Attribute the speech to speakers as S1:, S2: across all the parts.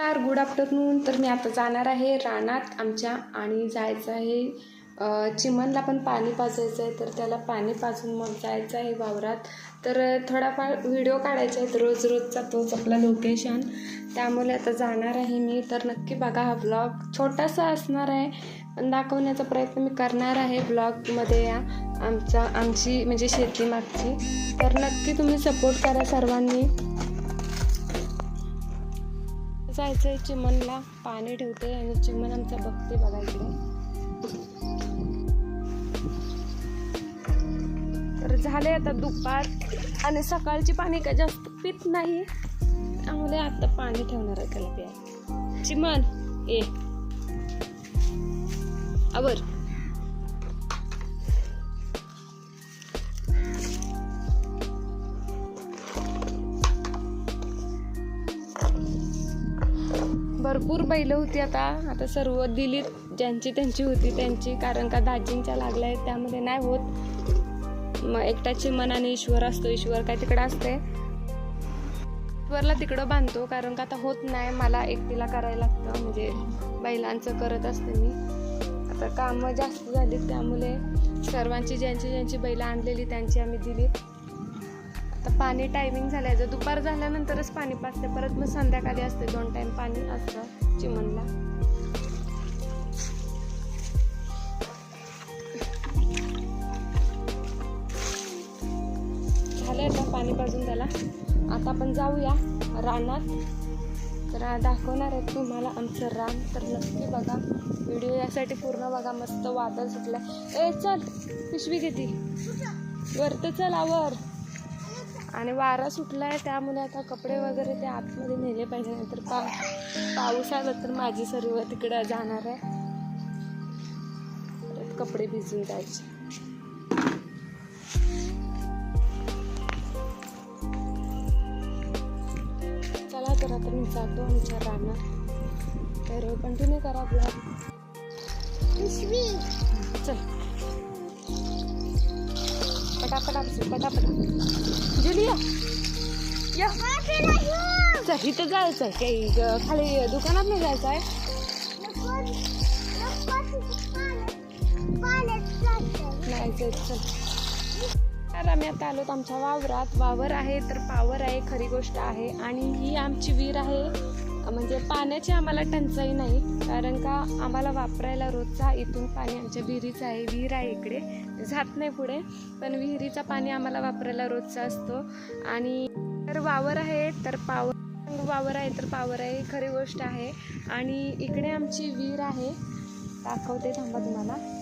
S1: नमस्कार good afternoon तर मी आता जाणार आहे रानात आमच्या आणि जायचं आहे चिमनला पण पाणी पाजायचं आहे. तर त्याला पाणी पाजून मग जायचं आहे वावरात. तर थोडाफार व्हिडिओ काढायचा आहे. रोज रोजचा तोच आपला लोकेशन त्यामुळे आता जाणार आहे मी. तर नक्की बघा हा ब्लॉग छोटासा असणार आहे पण दाखवण्याचा प्रयत्न मी करणार आहे ब्लॉगमध्ये या. आमचा आमची म्हणजे शेती मागची तर नक्की तुम्ही सपोर्ट करा सर्वांनी. जायचं आहे चिमनला पाणी ठेवते आणि चिमण आमचा बघते बघा इकडे तर झाले आता दुपार आणि सकाळची पाणी काय जास्त पित नाही. त्यामुळे आता पाणी ठेवणार आहे त्याला प्याय चिमण आवर. भरपूर बैलं होती आता. आता सर्व दिलीत ज्यांची त्यांची होती त्यांची. कारण का दाजींच्या लागल्या आहेत त्यामध्ये नाही होत. मग एकट्याची मनाने ईश्वर असतो. ईश्वर काय तिकडं असते ईश्वरला तिकडं बांधतो. कारण का आता होत नाही. मला एकटीला करायला लागतं. म्हणजे बैलांचं करत असते मी. आता कामं जास्त झालीत त्यामुळे सर्वांची ज्यांची ज्यांची बैलं आणलेली त्यांची आम्ही दिलीत. आता पाणी टायमिंग झालं जर दुपार झाल्यानंतरच पाणी पाजते परत मग संध्याकाळी असते दोन टाइम पाणी असतं चिमणला. झालंय आता पाणी पाजून त्याला. आता आपण जाऊया रानात. तर दाखवणार आहे तुम्हाला आमचं रान. तर नक्की बघा. व्हिडिओ यासाठी पूर्ण बघा. मस्त वादळ सुटलं ए चल पिशवी घेती. वरतं चल आवर. आणि वारा सुटला आहे त्यामुळे आता कपडे वगैरे ते आतमध्ये नेले पाहिजे नाहीतर पा पाऊस आला तर माझी सर्व तिकडे जाणार आहे. परत कपडे भिजून जायचे. चला तर आता मी जातो आमच्या रानात. तर कंटिन्यू करा ब्लॉग. चल. पटापटा पटापटा. जुलिया या. चल इथं जायचं आहे. काही खाली दुकानात नाही जायचं आहे? नाही चल तर आम्ही आता आलो आमच्या वावरात. वावर आहे तर पावर आहे खरी गोष्ट आहे. आणि ही आमची वीर आहे. म्हणजे पाण्याची आम्हाला टंचाई नाही कारण का आम्हाला वापरायला रोजचा इथून पाणी आमच्या विहिरीचं आहे विहीर आहे इकडे जात नाही पुढे पण विहिरीचा पाणी आम्हाला वापरायला रोजचा असतो. आणि तर वावर आहे तर पावर वावर आहे तर पावर आहे खरी गोष्ट आहे. आणि इकडे आमची विहीर आहे. दाखवते थांबा तुम्हाला.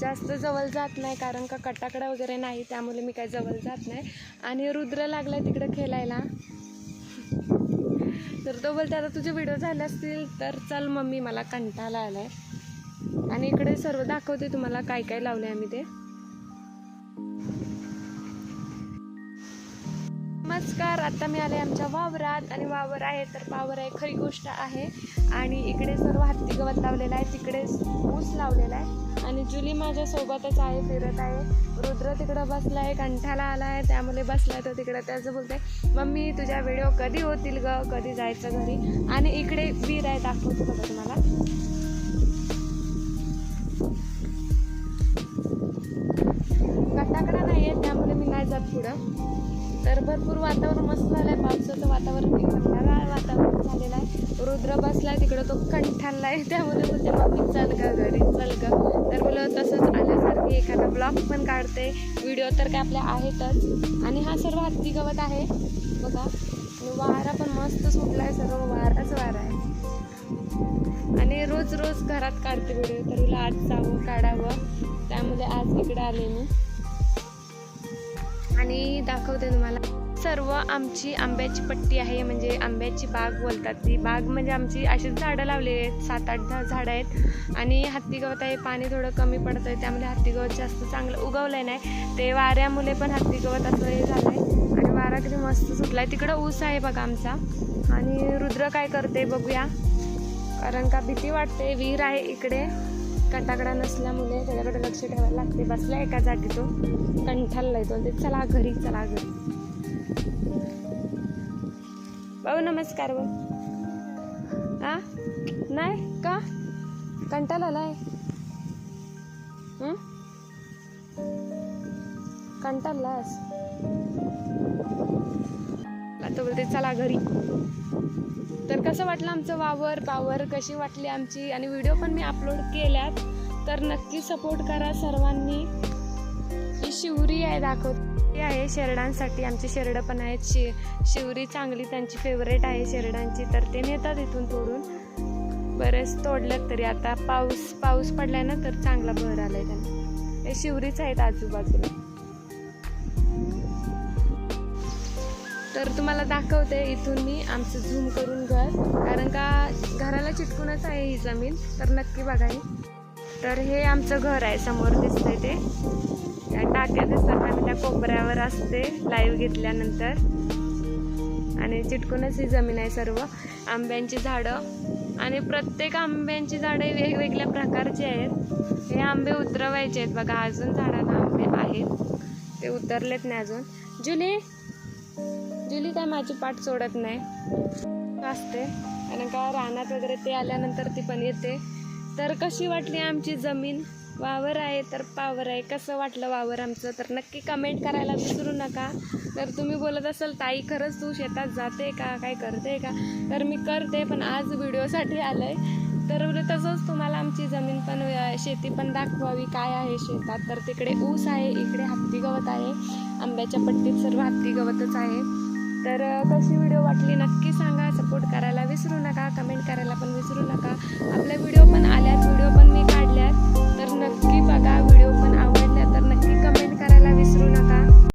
S1: जास्त जवळ जात नाही कारण का कटाकडा वगैरे नाही त्यामुळे मी काही जवळ जात नाही. आणि रुद्र लागलाय तिकडे खेळायला. तर तो बोलते आता तुझे व्हिडिओ झाले असतील तर चल मम्मी मला कंटाळा आलाय. आणि इकडे सर्व दाखवते तुम्हाला काय काय लावले आम्ही ते. नमस्कार आता मी आले आमच्या वावरात आणि वावर आहे तर वावर आहे खरी गोष्ट आहे. आणि इकडे सर्व हत्ती गवत लावलेलं आहे तिकडे ऊस लावलेला आहे. आणि जुली माझ्यासोबतच आहे फिरत आहे. रुद्र तिकडं बसला आहे कंठाला आला आहे त्यामुळे बसला आहे तो तिकडं त्याचं बोलते मम्मी तुझ्या व्हिडिओ कधी होतील ग? कधी जायचं घरी? आणि इकडे वीर आहे दाखवतो बघा तुम्हाला. कटाकडा नाही आहे त्यामुळे मी नाही जात पुढं. तर भरपूर वातावरण मस्त झालं आहे पावसाचं वातावरण एकदम वातावरण झालेलं आहे. रुद्र बसलाय तिकडं तो कंठाणला आहे त्यामुळे बोलते मम्मी चल ग घरी चल ग. तर मुलं तसंच आल्यासारखी एखादा ब्लॉग पण काढते. व्हिडिओ तर काय आपल्या आहेतच. आणि हा सर्व हत्ती गवत आहे. बघा आणि वारा पण मस्त सुटला आहे सर्व वाराच वारा आहे. आणि रोज रोज घरात काढते व्हिडिओ. तर तुला आज जावं काढावं. त्यामुळे आज इकडे आले मी. आणि दाखवते तुम्हाला. सर्व आमची आंब्याची पट्टी आहे म्हणजे आंब्याची बाग बोलतात ती. बाग म्हणजे आमची अशीच झाडं लावलेली आहेत. सात आठ दहा झाडं आहेत. आणि हत्ती गवत आहे पाणी थोडं कमी पडतं आहे त्यामुळे हत्ती गवत जास्त चांगलं उगवलं नाही. ते वाऱ्यामुळे पण हत्ती गवत असं हे झालं आहे आणि वारा किती मस्त सुटला आहे तिकडं ऊस आहे बघा आमचा. आणि रुद्र काय करते बघूया. कारण का भीती वाटते. विहीर आहे इकडे. कंटाकडा नसल्यामुळे त्याच्याकडे लक्ष ठेवायला लागते. बसला एका जागी तो कंठाला येतो. ते चला घरी चला घरी. भाऊ नमस्कार भाऊ. हा नाही? का? कंटाळा आलाय. कंटाळलास आता बोलते चला घरी. तर कसं वाटलं आमचं वावर पावर कशी वाटली आमची? आणि व्हिडिओ पण मी अपलोड केल्यात. तर नक्की सपोर्ट करा सर्वांनी. ही शिवरी आहे दाखवते आहे शेरडांसाठी. आमचे शेरडं पण आहेत. शि शिवरी चांगली त्यांची फेवरेट आहे शेरडांची. तर ते नेतात इथून तोडून. बरेच तोडलेत तरी. आता पाऊस पाऊस पडलाय ना तर चांगला बहर आलाय त्यांना. हे शिवरीच आहेत आजूबाजूला. तर तुम्हाला दाखवते इथून मी आमचं झूम करून घर. कारण का घराला चिटकूनच आहे ही जमीन तर नक्की बघा तर हे आमचं घर आहे समोर दिसतंय ते. त्या टाक्या दिसतात आणि त्या कोपऱ्यावर असते लाईव्ह घेतल्यानंतर. आणि चिटकूनच ही जमीन आहे सर्व. आंब्यांची झाडं. आणि प्रत्येक आंब्यांची झाडं वेगवेगळ्या प्रकारची आहेत. हे आंबे उतरवायचे आहेत. बघा अजून झाडाला आंबे आहेत. ते उतरलेत नाही अजून. जुने जुली काय माझी पाठ सोडत नाही. असते आणि का रानात वगैरे ते आल्यानंतर ती पण येते. तर कशी वाटली आमची जमीन? वावर आहे तर पावर आहे. कसं वाटलं वावर आमचं? तर नक्की कमेंट करायला विसरू नका. तर तुम्ही बोलत असाल ताई खरंच तू शेतात जाते का? काय करते का? तर मी करते पण आज व्हिडिओसाठी आलं आहे तर तसंच तुम्हाला आमची जमीन पण शेती पण दाखवावी. काय आहे शेतात? तर तिकडे ऊस आहे इकडे हत्ती गवत आहे. आंब्याच्या पट्टीत सर्व हत्ती गवतच आहे. तर कशी व्हिडिओ वाटली नक्की सांगा. सपोर्ट करायला विसरू नका कमेंट करायला पण विसरू नका. आपल्या व्हिडिओ पण आल्यात व्हिडिओ पण मी काढल्यात. तर नक्की बघा व्हिडिओ पण